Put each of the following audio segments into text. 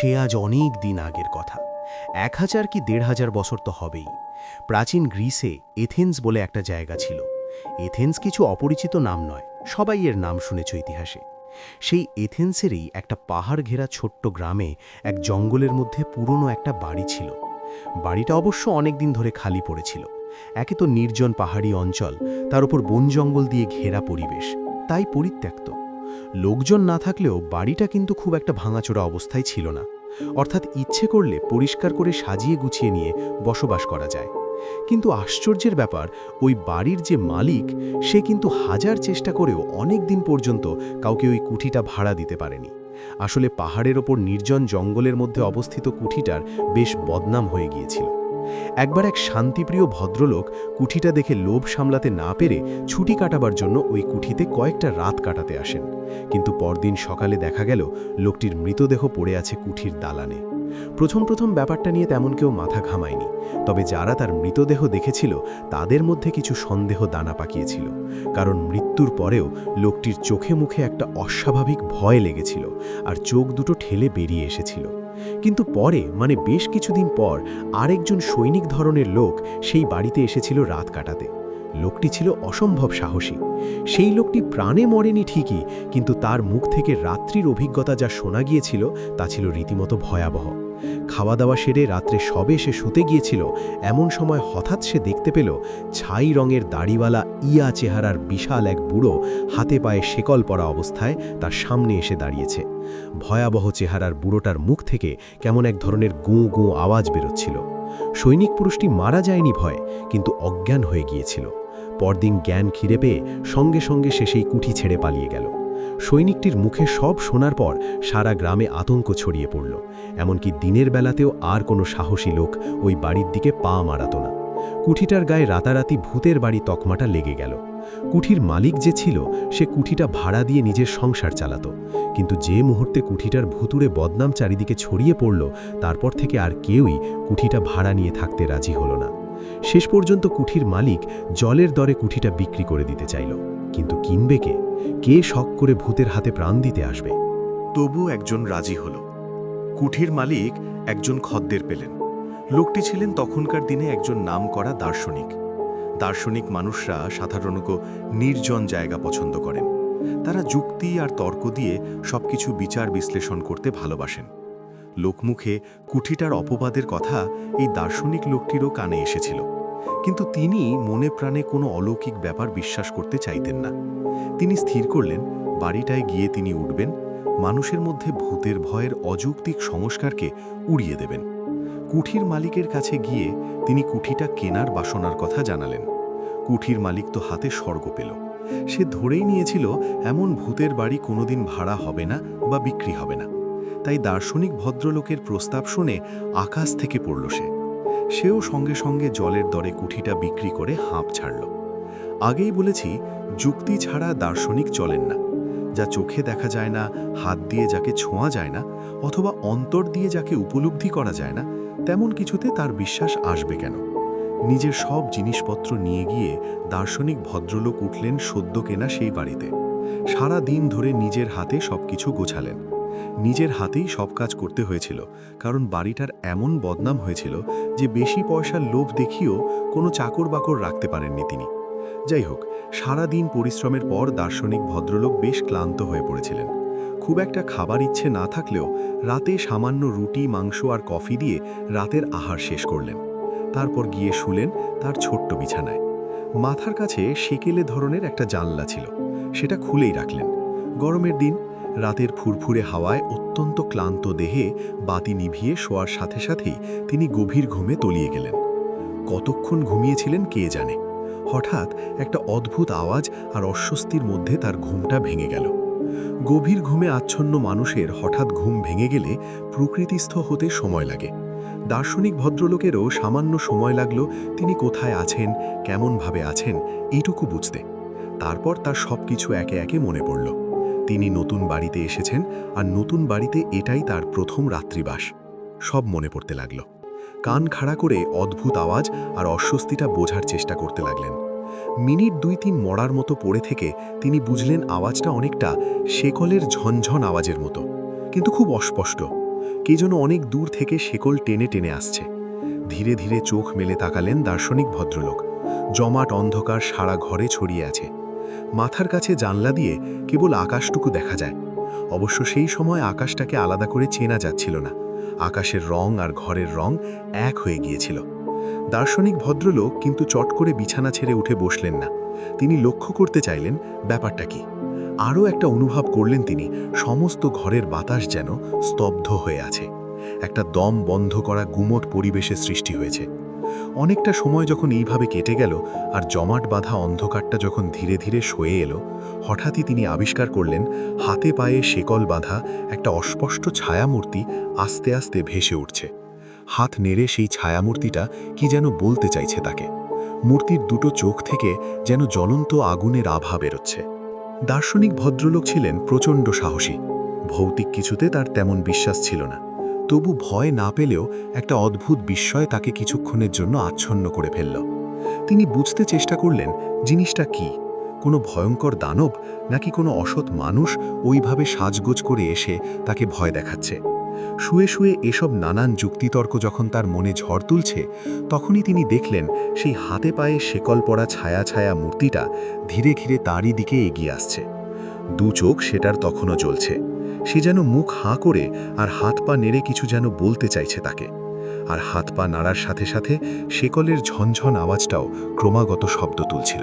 সে আজ অনেক দিন আগের কথা। এক হাজার কি দেড় হাজার বছর তো হবেই। প্রাচীন গ্রিসে এথেন্স বলে একটা জায়গা ছিল। এথেন্স কিছু অপরিচিত নাম নয়, সবাই এর নাম শুনেছ ইতিহাসে। সেই এথেন্সেরই একটা পাহাড় ঘেরা ছোট্ট গ্রামে এক জঙ্গলের মধ্যে পুরনো একটা বাড়ি ছিল। বাড়িটা অবশ্য অনেক দিন ধরে খালি পড়েছিল। একে তো নির্জন পাহাড়ি অঞ্চল, তার উপর বন জঙ্গল দিয়ে ঘেরা পরিবেশ, তাই পরিত্যক্ত। লোকজন না থাকলেও বাড়িটা কিন্তু খুব একটা ভাঙাচোরা অবস্থায় ছিল না। অর্থাৎ ইচ্ছে করলে পরিষ্কার করে সাজিয়ে গুছিয়ে নিয়ে বসবাস করা যায়। কিন্তু আশ্চর্যের ব্যাপার, ওই বাড়ির যে মালিক, সে কিন্তু হাজার চেষ্টা করেও অনেক দিন পর্যন্ত কাউকে ওই কুঠিটা ভাড়া দিতে পারেনি। আসলে পাহাড়ের ওপর নির্জন জঙ্গলের মধ্যে অবস্থিত কুঠিটার বেশ বদনাম হয়ে গিয়েছিল। একবার এক শান্তিপ্রিয় ভদ্রলোক কুঠিটা দেখে লোভ সামলাতে না পেরে ছুটি কাটাবার জন্য ওই কুঠিতে কয়েকটা রাত কাটাতে আসেন। কিন্তু পরদিন সকালে দেখা গেল, লোকটির মৃতদেহ পড়ে আছে কুঠির দালানে। প্রথম প্রথম ব্যাপারটা নিয়ে তেমন কেউ মাথা ঘামায়নি। তবে যারা তার মৃতদেহ দেখেছিল, তাদের মধ্যে কিছু সন্দেহ দানা পাকিয়েছিল। কারণ মৃত্যুর পরেও লোকটির চোখে মুখে একটা অস্বাভাবিক ভয় লেগেছিল, আর চোখ দুটো ঠেলে বেরিয়ে এসেছিল। কিন্তু পরে মানে বেশ কিছুদিন পর, আরেকজন সৈনিক ধরনের লোক সেই বাড়িতে এসেছিল রাত কাটাতে। লোকটি ছিল অসম্ভব সাহসী। সেই লোকটি প্রাণে মরেনি ঠিকই, কিন্তু তার মুখ থেকে রাত্রির অভিজ্ঞতা যা শোনা গিয়েছিল তা ছিল রীতিমতো ভয়াবহ। খাওয়া দাওয়া সেরে রাত্রে সবে সে শুতে গিয়েছিল, এমন সময় হঠাৎ সে দেখতে পেল ছাই রঙের দাড়িওয়ালা ইয়া চেহারার বিশাল এক বুড়ো হাতে পায়ে শেকল পরা অবস্থায় তার সামনে এসে দাঁড়িয়েছে। ভয়াবহ চেহারার বুড়োটার মুখ থেকে কেমন এক ধরনের গুঁ গুঁ আওয়াজ বেরোচ্ছিল। সৈনিক পুরুষটি মারা যায়নি ভয়, কিন্তু অজ্ঞান হয়ে গিয়েছিল। পরদিন জ্ঞান খিরে পেয়ে সঙ্গে সঙ্গে সে সেই কুঠি ছেড়ে পালিয়ে গেল। সৈনিকটির মুখে সব শোনার পর সারা গ্রামে আতঙ্ক ছড়িয়ে পড়ল, এমনকি দিনের বেলাতেও আর কোনো সাহসী লোক ওই বাড়ির দিকে পা মারাত না। কুঠিটার গায়ে রাতারাতি ভূতের বাড়ি তকমাটা লেগে গেল। কুঠির মালিক যে ছিল, সে কুঠিটা ভাড়া দিয়ে নিজের সংসার চালাত। কিন্তু যে মুহূর্তে কুঠিটার ভুতুরে বদনাম চারিদিকে ছড়িয়ে পড়ল, তারপর থেকে আর কেউই কুঠিটা ভাড়া নিয়ে থাকতে রাজি হল না। শেষ পর্যন্ত কুঠির মালিক জলের দরে কুঠিটা বিক্রি করে দিতে চাইল। কিন্তু কিনবে কে? কে শখ করে ভূতের হাতে প্রাণ দিতে আসবে? তবু একজন রাজি হল। কুঠির মালিক একজন খদ্দের পেলেন। লোকটি ছিলেন তখনকার দিনে একজন নাম করা দার্শনিক। দার্শনিক মানুষরা সাধারণত নির্জন জায়গা পছন্দ করেন। তারা যুক্তি আর তর্ক দিয়ে সবকিছু বিচার বিশ্লেষণ করতে ভালোবাসেন। লোকমুখে কুঠিটার অপবাদের কথা এই দার্শনিক লোকটিরও কানে এসেছিল। কিন্তু তিনি মনে প্রাণে কোনো অলৌকিক ব্যাপার বিশ্বাস করতে চাইতেন না। তিনি স্থির করলেন, বাড়িটায় গিয়ে তিনি উঠবেন, মানুষের মধ্যে ভূতের ভয়ের অযৌক্তিক সংস্কারকে উড়িয়ে দেবেন। কুঠির মালিকের কাছে গিয়ে তিনি কুঠিটা কেনার বাসনার কথা জানালেন। কুঠির মালিক তো হাতে স্বর্গ পেল। সে ধরেই নিয়েছিল, এমন ভূতের বাড়ি কোনোদিন ভাড়া হবে না বা বিক্রি হবে না। তাই দার্শনিক ভদ্রলোকের প্রস্তাব শুনে আকাশ থেকে পড়ল সে। সেও সঙ্গে সঙ্গে জলের দরে কুঠিটা বিক্রি করে হাঁপ ছাড়ল। আগেই বলেছি, যুক্তি ছাড়া দার্শনিক চলেন না, যা চোখে দেখা যায় না, হাত দিয়ে যাকে ছোঁয়া যায় না, অথবা অন্তর দিয়ে যাকে উপলব্ধি করা যায় না, তেমন কিছুতে তার বিশ্বাস আসবে কেন? নিজের সব জিনিসপত্র নিয়ে গিয়ে দার্শনিক ভদ্রলোক উঠলেন সদ্য কেনা সেই বাড়িতে। সারা দিন ধরে নিজের হাতে সবকিছু গোছালেন। নিজের হাতেই সব কাজ করতে হয়েছিল, কারণ বাড়িটার এমন বদনাম হয়েছিল যে বেশি পয়সার লোভ দেখিয়েও কোনো চাকর বাকর রাখতে পারেননি তিনি। যাই হোক সারা দিন পরিশ্রমের পর দার্শনিক ভদ্রলোক বেশ ক্লান্ত হয়ে পড়েছিলেন। খুব একটা খাবার ইচ্ছে না থাকলেও রাতে সামান্য রুটি, মাংস আর কফি দিয়ে রাতের আহার শেষ করলেন। তারপর গিয়ে শুলেন তার ছোট্ট বিছানায়। মাথার কাছে সেকেলে ধরনের একটা জানলা ছিল। সেটা খুলেই রাখলেন। গরমের দিন রাতের ফুরফুরে হাওয়ায় অত্যন্ত ক্লান্ত দেহে বাতি নিভিয়ে শোয়ার সাথে সাথেই তিনি গভীর ঘুমে তলিয়ে গেলেন। কতক্ষণ ঘুমিয়েছিলেন কে জানে? হঠাৎ একটা অদ্ভুত আওয়াজ আর অস্বস্তির মধ্যে তার ঘুমটা ভেঙে গেল। গভীর ঘুমে আচ্ছন্ন মানুষের হঠাৎ ঘুম ভেঙে গেলে প্রকৃতিস্থ হতে সময় লাগে। দার্শনিক ভদ্রলোকেরও সামান্য সময় লাগল তিনি কোথায় আছেন, কেমনভাবে আছেন এইটুকু বুঝতে। তারপর তার সব কিছু একে একে মনে পড়ল। তিনি নতুন বাড়িতে এসেছেন আর নতুন বাড়িতে এটাই তার প্রথম রাত্রিবাস। সব মনে পড়তে লাগল। কান খাড়া করে অদ্ভুত আওয়াজ আর অস্বস্তিটা বোঝার চেষ্টা করতে লাগলেন। মিনিট দুই তিন মরার মতো পড়ে থেকে তিনি বুঝলেন আওয়াজটা অনেকটা শেকলের ঝনঝন আওয়াজের মতো। কিন্তু খুব অস্পষ্ট। কে যেন অনেক দূর থেকে শেকল টেনে টেনে আসছে। ধীরে ধীরে চোখ মেলে তাকালেন দার্শনিক ভদ্রলোক। জমাট অন্ধকার সারা ঘরে ছড়িয়ে আছে। মাথার কাছে জানলা দিয়ে কেবল আকাশটুকু দেখা যায়। অবশ্য সেই সময় আকাশটাকে আলাদা করে চেনা যাচ্ছিল না। আকাশের রং আর ঘরের রং এক হয়ে গিয়েছিল। দার্শনিক ভদ্রলোক কিন্তু চট করে বিছানা ছেড়ে উঠে বসলেন না। তিনি লক্ষ্য করতে চাইলেন, ব্যাপারটা কি? আরও একটা অনুভব করলেন তিনি, সমস্ত ঘরের বাতাস যেন স্তব্ধ হয়ে আছে। একটা দম বন্ধ করা গুমট পরিবেশের সৃষ্টি হয়েছে। অনেকটা সময় যখন এইভাবে কেটে গেল আর জমাট বাঁধা অন্ধকারটা যখন ধীরে ধীরে সয়ে এলো, হঠাৎই তিনি আবিষ্কার করলেন, হাতে পায়ে শেকল বাঁধা একটা অস্পষ্ট ছায়ামূর্তি আস্তে আস্তে ভেসে উঠছে। হাত নেড়ে সেই ছায়ামূর্তিটা কি যেন বলতে চাইছে তাকে। মূর্তির দুটো চোখ থেকে যেন জ্বলন্ত আগুনের আভা বেরোচ্ছে। দার্শনিক ভদ্রলোক ছিলেন প্রচণ্ড সাহসী। ভৌতিক কিছুতে তার তেমন বিশ্বাস ছিল না। তবু ভয় না পেলেও একটা অদ্ভুত বিস্ময় তাকে কিছুক্ষণের জন্য আচ্ছন্ন করে ফেলল। তিনি বুঝতে চেষ্টা করলেন, জিনিসটা কি? কোনো ভয়ঙ্কর দানব নাকি কোনো অসৎ মানুষ ওইভাবে সাজগোজ করে এসে তাকে ভয় দেখাচ্ছে? শুয়ে শুয়ে এসব নানান যুক্তিতর্ক যখন তার মনে ঝড় তুলছে, তখনই তিনি দেখলেন সেই হাতে পায়ে শেকল পড়া ছায়া ছায়া মূর্তিটা ধীরে ধীরে তারই দিকে এগিয়ে আসছে। দু চোখ সেটার তখনও জ্বলছে। সে যেন মুখ হাঁ করে আর হাত পা নেড়ে কিছু যেন বলতে চাইছে তাকে। আর হাত পা নাড়ার সাথে সাথে শেকলের ঝনঝন আওয়াজটাও ক্রমাগত শব্দ তুলছিল।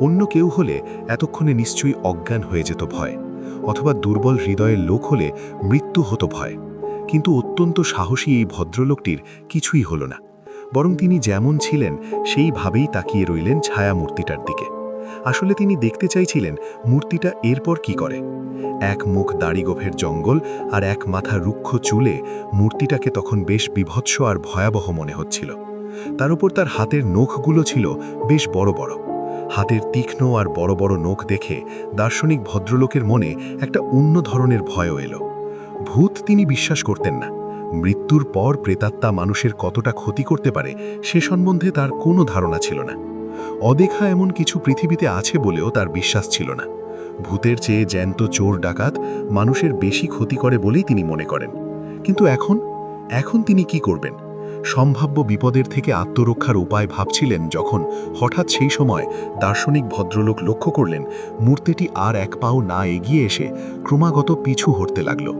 অন্য কেউ হলে এতক্ষণে নিশ্চয়ই অজ্ঞান হয়ে যেত ভয়, অথবা দুর্বল হৃদয়ের লোক হলে মৃত্যু হতো ভয়। কিন্তু অত্যন্ত সাহসী এই ভদ্রলোকটির কিছুই হল না, বরং তিনি যেমন ছিলেন, সেইভাবেই তাকিয়ে রইলেন ছায়া মূর্তিটার দিকে। আসলে তিনি দেখতে চাইছিলেন মূর্তিটা এরপর কি করে। এক মুখ দাড়িগোফের জঙ্গল আর এক মাথা রুক্ষ চুলে মূর্তিটাকে তখন বেশ বিভৎস আর ভয়াবহ মনে হচ্ছিল। তার উপর তার হাতের নখগুলো ছিল বেশ বড় বড়। হাতের তীক্ষ্ণ আর বড় বড় নখ দেখে দার্শনিক ভদ্রলোকের মনে একটা অন্য ধরনের ভয়ও এলো। ভূত তিনি বিশ্বাস করতেন না। মৃত্যুর পর প্রেতাত্মা মানুষের কতটা ক্ষতি করতে পারে সে সম্বন্ধে তার কোনো ধারণা ছিল না। অদেখা এমন কিছু পৃথিবীতে আছে বলেও তার বিশ্বাস ছিল না। ভূতের চেয়ে জ্যান্ত চোর ডাকাত মানুষের বেশি ক্ষতি করে বলেই তিনি মনে করেন। কিন্তু এখন? এখন তিনি কি করবেন? সম্ভাব্য বিপদের থেকে আত্মরক্ষার উপায় ভাবছিলেন যখন হঠাৎ সেই সময় দার্শনিক ভদ্রলোক লক্ষ্য করলেন, মূর্তিটি আর এক পাও না এগিয়ে এসে ক্রমাগত পিছু হটতে লাগল।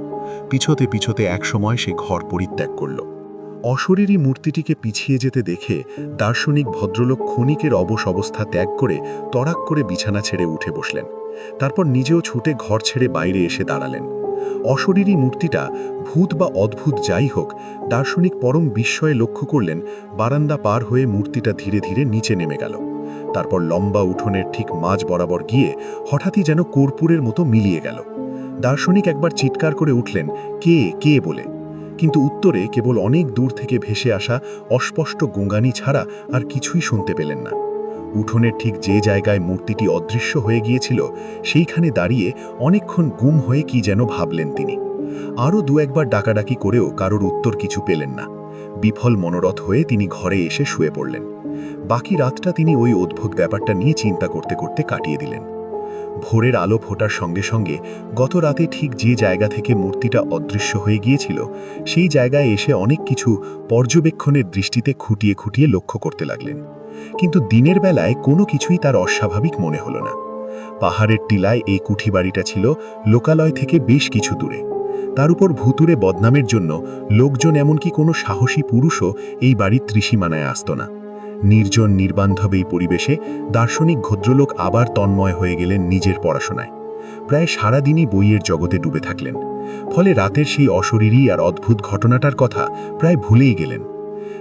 পিছতে পিছতে একসময় সে ঘর পরিত্যাগ করল। অশরীরী মূর্তিটিকে পিছিয়ে যেতে দেখে দার্শনিক ভদ্রলোক ক্ষণিকের অবশ অবস্থা ত্যাগ করে তড়াক করে বিছানা ছেড়ে উঠে বসলেন। তারপর নিজেও ছুটে ঘর ছেড়ে বাইরে এসে দাঁড়ালেন। অশরীরী মূর্তিটা ভূত বা অদ্ভুত যাই হোক, দার্শনিক পরম বিস্ময়ে লক্ষ্য করলেন, বারান্দা পার হয়ে মূর্তিটা ধীরে ধীরে নিচে নেমে গেল। তারপর লম্বা উঠোনের ঠিক মাঝ বরাবর গিয়ে হঠাৎই যেন কর্পূরের মতো মিলিয়ে গেল। দার্শনিক একবার চিৎকার করে উঠলেন, কে কে? বলে। কিন্তু উত্তরে কেবল অনেক দূর থেকে ভেসে আসা অস্পষ্ট গুঙ্গানি ছাড়া আর কিছুই শুনতে পেলেন না। উঠোনের ঠিক যে জায়গায় মূর্তিটি অদৃশ্য হয়ে গিয়েছিল, সেইখানে দাঁড়িয়ে অনেকক্ষণ গুম হয়ে কি যেন ভাবলেন তিনি। আরও দু একবার ডাকাডাকি করেও কারোর উত্তর কিছু পেলেন না। বিফল মনোরথ হয়ে তিনি ঘরে এসে শুয়ে পড়লেন। বাকি রাতটা তিনি ওই অদ্ভুত ব্যাপারটা নিয়ে চিন্তা করতে করতে কাটিয়ে দিলেন। ভোরের আলো ফোটার সঙ্গে সঙ্গে গত রাতে ঠিক যে জায়গা থেকে মূর্তিটা অদৃশ্য হয়ে গিয়েছিল, সেই জায়গায় এসে অনেক কিছু পর্যবেক্ষণের দৃষ্টিতে খুঁটিয়ে খুঁটিয়ে লক্ষ্য করতে লাগলেন। কিন্তু দিনের বেলায় কোনো কিছুই তার অস্বাভাবিক মনে হলো না। পাহাড়ের টিলায় এই কুঠি বাড়িটা ছিল লোকালয় থেকে বেশ কিছু দূরে। তার উপর ভুতুরে বদনামের জন্য লোকজন এমনকি কোনো সাহসী পুরুষও এই বাড়ির ত্রিসীমানায় আসত না। নির্জন নির্বান্ধব এই পরিবেশে দার্শনিক ভদ্রলোক আবার তন্ময় হয়ে গেলেন নিজের পড়াশোনায়। প্রায় সারাদিনই বইয়ের জগতে ডুবে থাকলেন। ফলে রাতের সেই অশরীরী আর অদ্ভুত ঘটনাটার কথা প্রায় ভুলেই গেলেন।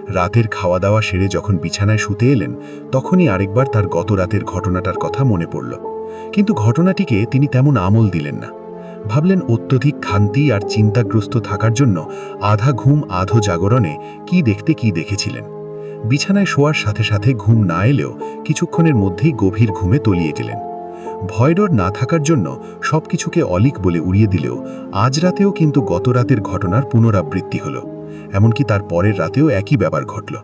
রাতের খাওয়া দাওয়া সেরে যখন বিছানায় শুতে এলেন, তখনই আরেকবার তার গত রাতের ঘটনাটার কথা মনে পড়ল। কিন্তু ঘটনাটিকে তিনি তেমন আমল দিলেন না। ভাবলেন অত্যধিক খান্তি আর চিন্তাগ্রস্ত থাকার জন্য আধা ঘুম আধো জাগরণে কি দেখতে কি দেখেছিলেন। বিছানায় শোয়ার সাথে সাথে ঘুম না এলেও কিছুক্ষণের মধ্যেই গভীর ঘুমে তলিয়ে গেলেন। ভয়ডর না থাকার জন্য সবকিছুকে অলিক বলে উড়িয়ে দিলেও আজ রাতেও কিন্তু গত রাতের ঘটনার পুনরাবৃত্তি হল, এমনকি তার পরের রাতেও একই ব্যাপার ঘটল।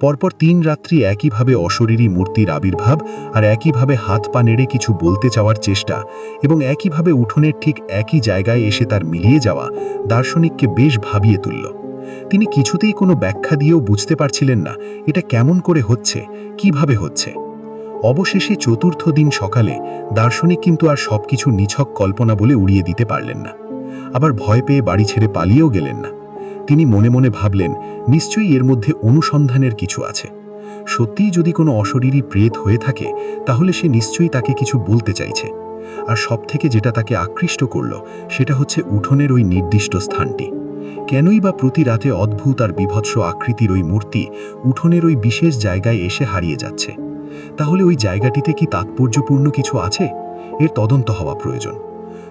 পরপর তিন রাত্রি একইভাবে অশরীরী মূর্তির আবির্ভাব আর একইভাবে হাত পা নেড়ে কিছু বলতে চাওয়ার চেষ্টা এবং একইভাবে উঠোনের ঠিক একই জায়গায় এসে তার মিলিয়ে যাওয়া দার্শনিককে বেশ ভাবিয়ে তুলল। তিনি কিছুতেই কোনো ব্যাখ্যা দিয়েও বুঝতে পারছিলেন না এটা কেমন করে হচ্ছে, কীভাবে হচ্ছে। অবশেষে চতুর্থ দিন সকালে দার্শনিক কিন্তু আর সবকিছু নিছক কল্পনা বলে উড়িয়ে দিতে পারলেন না। আবার ভয় পেয়ে বাড়ি ছেড়ে পালিয়েও গেলেন না। তিনি মনে মনে ভাবলেন, নিশ্চয়ই এর মধ্যে অনুসন্ধানের কিছু আছে। সত্যিই যদি কোনো অশরীরী প্রেত হয়ে থাকে, তাহলে সে নিশ্চয়ই তাকে কিছু বলতে চাইছে। আর সবথেকে যেটা তাকে আকৃষ্ট করল, সেটা হচ্ছে উঠোনের ওই নির্দিষ্ট স্থানটি। কেনই বা প্রতি রাতে অদ্ভুত আর বিভৎস আকৃতির ওই মূর্তি উঠোনের ওই বিশেষ জায়গায় এসে হারিয়ে যাচ্ছে। তাহলে ওই জায়গাটিতে কি তাৎপর্যপূর্ণ কিছু আছে? এর তদন্ত হওয়া প্রয়োজন।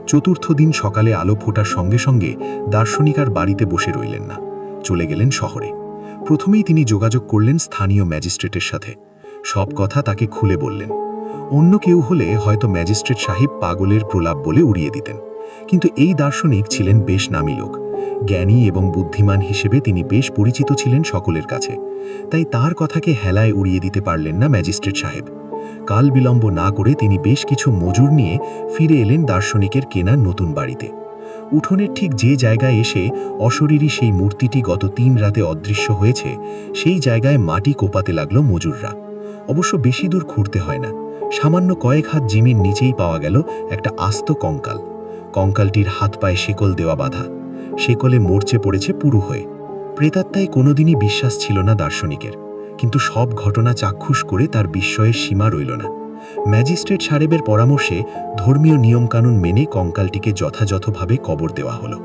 চতুর্থ দিন সকালে আলো ফোটার সঙ্গে সঙ্গে দার্শনিক আর বাড়িতে বসে রইলেন না। চলে গেলেন শহরে। প্রথমেই তিনি যোগাযোগ করলেন স্থানীয় ম্যাজিস্ট্রেটের সাথে। সব কথা তাকে খুলে বললেন। অন্য কেউ হলে হয়তো ম্যাজিস্ট্রেট সাহেব পাগলের প্রলাপ বলে উড়িয়ে দিতেন। কিন্তু এই দার্শনিক ছিলেন বেশ নামী লোক। জ্ঞানী এবং বুদ্ধিমান হিসেবে তিনি বেশ পরিচিত ছিলেন সকলের কাছে। তাই তার কথাকে হেলায় উড়িয়ে দিতে পারলেন না ম্যাজিস্ট্রেট সাহেব। কাল বিলম্ব না করে তিনি বেশ কিছু মজুর নিয়ে ফিরে এলেন দার্শনিকের কেনা নতুন বাড়িতে। উঠোনের ঠিক যে জায়গায় এসে অশরীরী সেই মূর্তিটি গত তিন রাতে অদৃশ্য হয়েছে, সেই জায়গায় মাটি কোপাতে লাগল মজুররা। অবশ্য বেশি দূর খুঁড়তে হয় না। সামান্য কয়েক হাত জিমির নিচেই পাওয়া গেল একটা আস্ত কঙ্কাল। কঙ্কালটির হাত পায়ে শেকল দেওয়া বাঁধা। শেকলে মরচে পড়েছে পুরু হয়ে। প্রেতাত্মায় কোনোদিনই বিশ্বাস ছিল না দার্শনিকের, কিন্তু সব ঘটনা চাক্ষুষ করে তার বিস্ময়ের সীমা রইল না। ম্যাজিস্ট্রেট সাহেবের পরামর্শে ধর্মীয় নিয়মকানুন মেনে কঙ্কালটিকে যথাযথভাবে কবর দেওয়া হলো।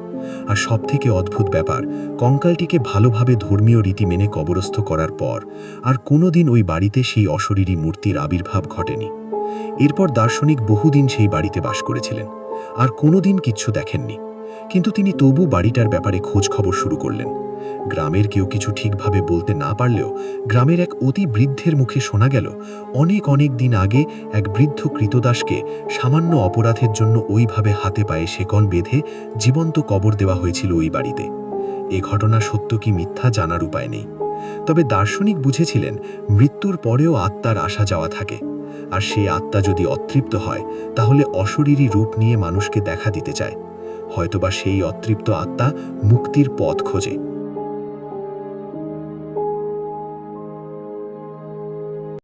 আর সবথেকে অদ্ভুত ব্যাপার, কঙ্কালটিকে ভালোভাবে ধর্মীয় রীতি মেনে কবরস্থ করার পর আর কোনোদিন ওই বাড়িতে সেই অশরীরী মূর্তির আবির্ভাব ঘটেনি। এরপর দার্শনিক বহুদিন সেই বাড়িতে বাস করেছিলেন, আর কোনোদিন কিচ্ছু দেখেননি। কিন্তু তিনি তবু বাড়িটার ব্যাপারে খোঁজ খবর শুরু করলেন। গ্রামের কেউ কিছু ঠিকভাবে বলতে না পারলেও গ্রামের এক অতি বৃদ্ধের মুখে শোনা গেল, অনেক অনেক দিন আগে এক বৃদ্ধ কৃতদাসকে সামান্য অপরাধের জন্য ওইভাবে হাতে পায়ে শেকন বেঁধে জীবন্ত কবর দেওয়া হয়েছিল ওই বাড়িতে। এ ঘটনা সত্য কি মিথ্যা জানার উপায় নেই। তবে দার্শনিক বুঝেছিলেন, মৃত্যুর পরেও আত্মার আসা যাওয়া থাকে। আর সেই আত্মা যদি অতৃপ্ত হয়, তাহলে অশরীরী রূপ নিয়ে মানুষকে দেখা দিতে চায়। হয়তোবা সেই অতৃপ্ত আত্মা মুক্তির পথ খোঁজে।